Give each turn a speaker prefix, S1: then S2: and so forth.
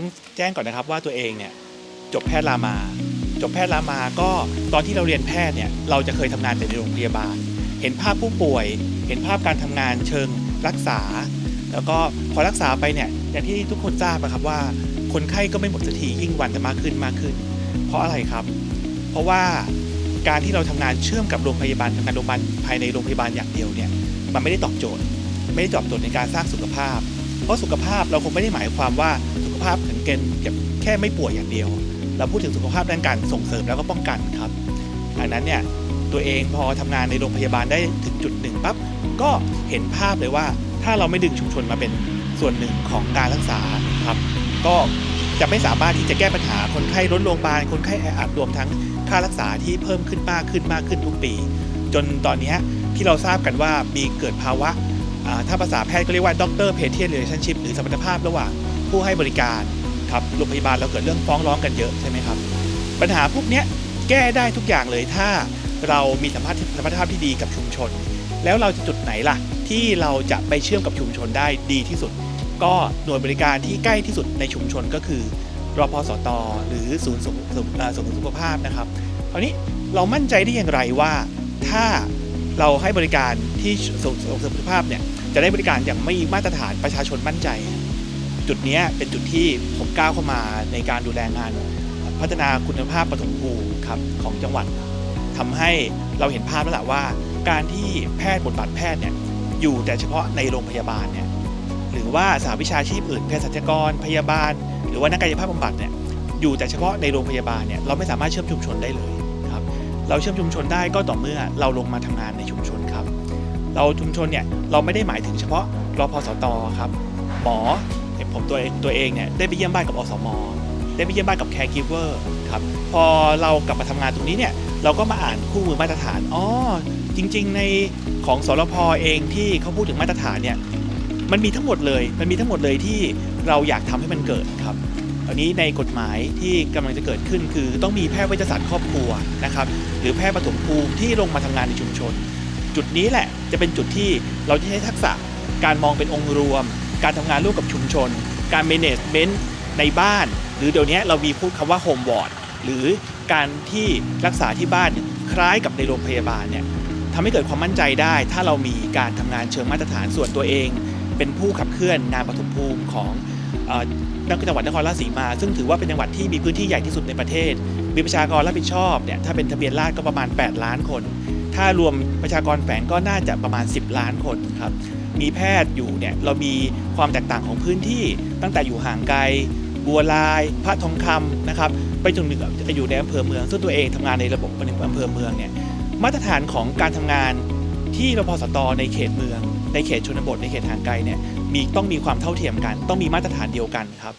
S1: ต้องแจ้งก่อนนะครับว่าตัวเองเนี่ยจบแพทย์รามา จบแพทย์รามาก็ตอนที่เราเรียนแพทย์เนี่ยเราจะเคยทำงานแต่ในโรงพยาบาล เห็นภาพผู้ป่วย เห็นภาพการทำงานเชิงรักษา แล้วก็พอรักษาไปเนี่ยอย่างที่ทุกคนทราบนะครับว่า คนไข้ก็ไม่หมดสักทียิ่งวันจะมากขึ้นมากขึ้น เพราะอะไรครับ เพราะว่าการที่เราทำงานเชื่อมกับโรงพยาบาลทำงานโรงพยาบาลภายในโรงพยาบาลอย่างเดียวเนี่ยมันไม่ได้ตอบโจทย์ ไม่ได้ตอบโจทย์ในการสร้างสุขภาพ เพราะสุขภาพเราคงไม่ได้หมายความว่าสุ ภาพถึงเกณฑ์แค่ไม่ป่วยอย่างเดียว เราพูดถึงสุขภาพด้านการส่งเสริมแล้วก็ป้องกันครับดังนั้นเนี่ยตัวเองพอทำงานในโรงพยาบาลได้ถึงจุดหนึ่งปั๊บก็เห็นภาพเลยว่าถ้าเราไม่ดึงชุมชนมาเป็นส่วนหนึ่งของการรักษาครับ ก็จะไม่สามารถที่จะแก้ปัญหาคนไข้ล้นโรงพยาบาลคนไข้แออัดรวมทั้งค่ารักษาที่เพิ่มขึ้นมากขึ้นมากขึ้นทุกปี จนตอนนี้ที่เราทราบกันว่ามีเกิดภาวะถ้าภาษาแพทย์ก็เรียกว่าด็อกเตอร์เพเทียนเรลชั่นชิพหรือสมรรถภาพระหว่าง ผู้ให้บริการครับโรงพยาบาลเราเกิดเรื่องฟ้องร้องกันเยอะใช่ไหมครับ ปัญหาพวกนี้แก้ได้ทุกอย่างเลยถ้าเรามีสัมพันธ์สัมพันธภาพที่ดีกับชุมชน แล้วเราจะจุดไหนล่ะ ที่เราจะไปเชื่อมกับชุมชนได้ดีที่สุด ก็หน่วยบริการที่ใกล้ที่สุดในชุมชนก็คือรอพสตหรือศูนย์สุขสุขอ่าศูนย์สุขภาพนะครับคราวนี้เรามั่นใจได้อย่างไรว่าถ้าเราให้บริการที่ศูนย์สุขภาพเนี่ยจะได้บริการอย่างไม่มาตรฐานประชาชนมั่นใจ จุดนี้เป็นจุดที่ผมก้าวเข้ามาในการดูแลงานพัฒนาคุณภาพปฐมภูมิครับของจังหวัดทำให้เราเห็นภาพแล้วแหละว่า การที่แพทย์บทบาทแพทย์เนี่ยอยู่แต่เฉพาะในโรงพยาบาลเนี่ยหรือว่าสาวิชาชีพอื่นเภสัชกร พยาบาล หรือว่านักกายภาพบำบัดเนี่ยอยู่แต่เฉพาะในโรงพยาบาลเนี่ยเราไม่สามารถเชื่อมชุมชนได้เลยครับเราเชื่อมชุมชนได้ก็ต่อเมื่อเราลงมาทำงานในชุมชนครับ เราชุมชนเนี่ยเราไม่ได้หมายถึงเฉพาะรอพสตครับหมอ ผมตัวเองตัวเองเนี่ยได้ไปเยี่ยมบ้านกับอสมได้ไปเยี่ยมบ้านกับ caregiver ครับพอเรากลับมาทำงานตรงนี้เนี่ยเราก็มาอ่านคู่มือมาตรฐานอ๋อจริง ๆ ในของสรพเองที่เขาพูดถึงมาตรฐานเนี่ยมันมีทั้งหมดเลย มันมีทั้งหมดเลยที่เราอยากทำให้มันเกิดครับอันนี้ในกฎหมายที่กำลังจะเกิดขึ้น คือต้องมีแพทย์เวชศาสตร์ครอบครัวนะครับ หรือแพทย์ปฐมภูมิที่ลงมาทำงานในชุมชน จุดนี้แหละจะเป็นจุดที่เราจะใช้ทักษะการมองเป็นองค์รวม การทำงานร่วมกับชุมชน การ management ในบ้าน หรือเดี๋ยวนี้เรามีพูดคำว่า home ward หรือการที่รักษาที่บ้านคล้ายกับในโรงพยาบาลเนี่ยทำให้เกิดความมั่นใจได้ ถ้าเรามีการทำงานเชิงมาตรฐานส่วนตัวเอง เป็นผู้ขับเคลื่อนงานปฐมภูมิของอจังหวัดนครราชสีมา ซึ่งถือว่าเป็นจังหวัดที่มีพื้นที่ใหญ่ที่สุดในประเทศ มีประชากรรับผิดชอบเนี่ยถ้าเป็นทะเบียนราษฎร์ก็ประมาณ 8 ล้านคน ถ้ารวมประชากรแฝงก็น่าจะประมาณ 10 ล้านคนครับ มีแพทย์อยู่เนี่ยเรามีความแตกต่างของพื้นที่ ตั้งแต่อยู่ห่างไกล บัวลาย พระทองคำนะครับไปจนถึงจะอยู่ในอำเภอเมือง ซึ่งตัวเองทำงานในระบบในอำเภอเมืองเนี่ยมาตรฐานของการทำงานที่รพสตในเขตเมือง ในเขตชนบทในเขตห่างไกลเนี่ยมีต้องมีความเท่าเทียมกัน ต้องมีมาตรฐานเดียวกันครับ